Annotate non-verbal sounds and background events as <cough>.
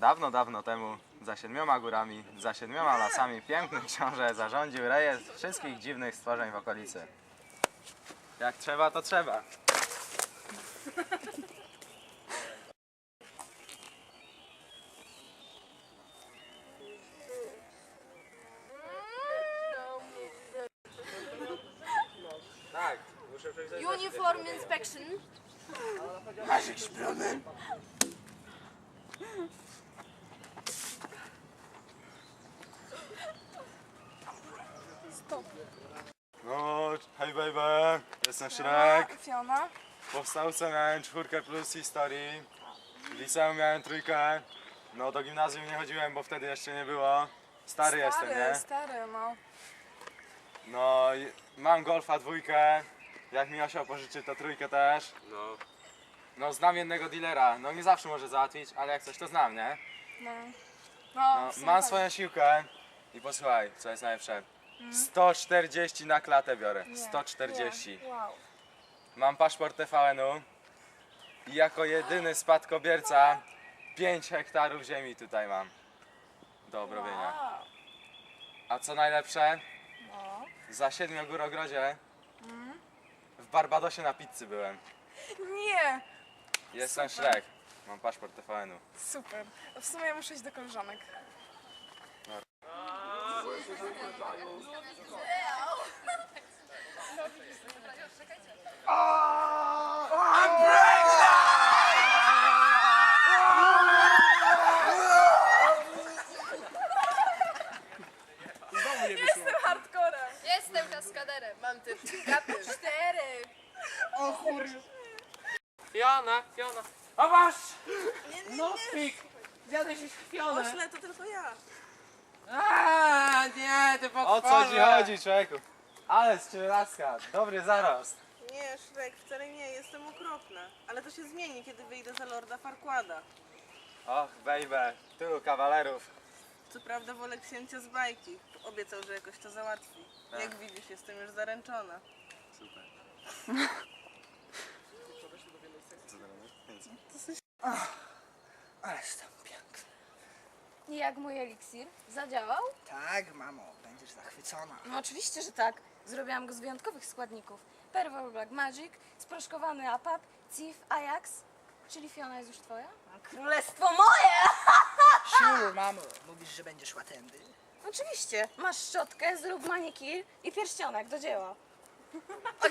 Dawno, dawno temu, za siedmioma górami, za siedmioma lasami, piękny książę zarządził rejestr wszystkich dziwnych stworzeń w okolicy. Jak trzeba, to trzeba. Tak, muszę. Uniform inspection. Masz problem? No, hej baby, jestem Shrek. Fiona. W powstałce miałem czwórkę plus historii. W liceum miałem trójkę. No do gimnazjum nie chodziłem, bo wtedy jeszcze nie było. Stary, jestem, nie? Stary, no. No, i mam golfa dwójkę. Jak mi osioł pożyczy, to trójkę też. No, No, znam jednego dealera. No, nie zawsze może załatwić, ale jak coś to znam, nie? No. No, No, w sumie mam tak. swoją siłkę. I posłuchaj, co jest najlepsze. 140 na klatę biorę. Nie, 140. nie. Wow. Mam paszport TVN-u i jako jedyny spadkobierca 5 hektarów ziemi tutaj mam do obrobienia. Wow. A co najlepsze, No. za siedmiogórogrodzie w Barbadosie na pizzy byłem. Nie. Jestem Super. Shrek. Mam paszport TVN-u. Super. W sumie ja muszę iść do koleżanek. Jestem hardcorem. Jestem kaskaderem, mam ty kapy. Cztery. Fiona, Fiona. A masz! No pik! Zjadłeś już Fionę. Ośle, to tylko ja. A nie, ty O potworze. co ci chodzi, człowieku? Ale z ciebie laska, dobry zarost. Nie, Shrek, wcale nie, jestem okropna. Ale to się zmieni, kiedy wyjdę za Lorda Farquada. Och, baby, tylu kawalerów. Co prawda wolę księcia z bajki. Obiecał, że jakoś to załatwi. Jak widzisz, jestem już zaręczona. Super. Ależ tam piękne. I jak mój eliksir? Zadziałał? Tak, mamo, będziesz zachwycona. No oczywiście, że tak. Zrobiłam go z wyjątkowych składników. Perwour Black Magic, sproszkowany apap, Cif, Ajax. Czyli Fiona jest już twoja? Królestwo moje! <laughs> Sure, mamo, mówisz, że będziesz łatendy. Oczywiście. Masz szczotkę, zrób manikir i pierścionek do dzieła. <laughs>